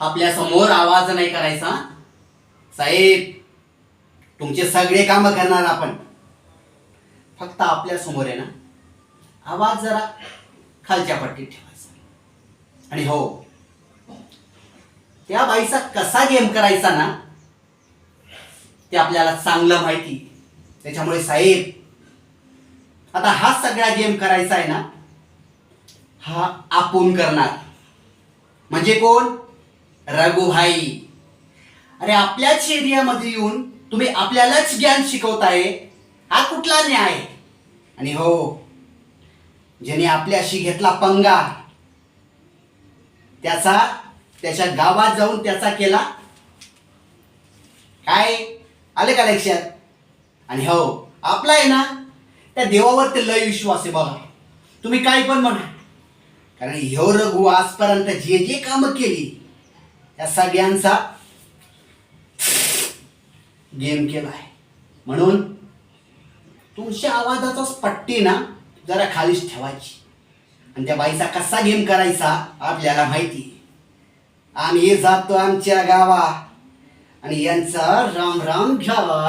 आपल्यासमोर आवाज नाही करायचा. साहेब तुमचे सगळे काम करणार आपण. फक्त आपल्यासमोर आहे ना आवाज जरा खालच्या पट्टीत ठेवायचा. आणि हो त्या बाईचा कसा गेम करायचा ना ते आपल्याला चांगलं माहिती. त्याच्यामुळे साहेब आता हा सगळा गेम करायचा आहे ना हा आपण करणार. म्हणजे कोण? रघुभाई अरे आपल्याच एरियामध्ये येऊन तुम्ही आपल्यालाच ज्ञान शिकवताय हा कुठला न्याय? आणि हो ज्याने आपल्याशी घेतला पंगा त्याचा त्याच्या गावात जाऊन त्याचा केला. काय? आले का लक्षात? आणि हो आपला आहे ना त्या देवावर ते लय विश्वास आहे बघा. तुम्ही काय पण म्हणा. कारण ह्यो रघु आजपर्यंत जे जे कामं केली त्या सगळ्यांचा गेम केलाय. म्हणून तुमच्या आवाजाचा पट्टी ना जरा खालीच ठेवायची. आणि त्या बाईचा कसा गेम करायचा आपल्याला माहिती. आम्ही जातो आमच्या गावा आणि यांचा राम राम घ्यावा.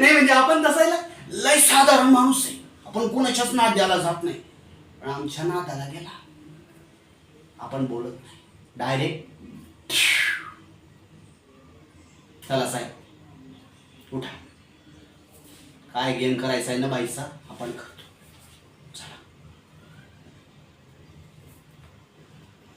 नाही म्हणजे आपण तसायला लय साधारण माणूस आहे. आपण कोणाच्याच नाद्याला जात नाही. पण आमच्या नादाला गेला. आपण बोलत नाही. डायरेक्ट चला साहेब उठा. काय गेम करायचा आहे ना बाईचा? आपण करतो.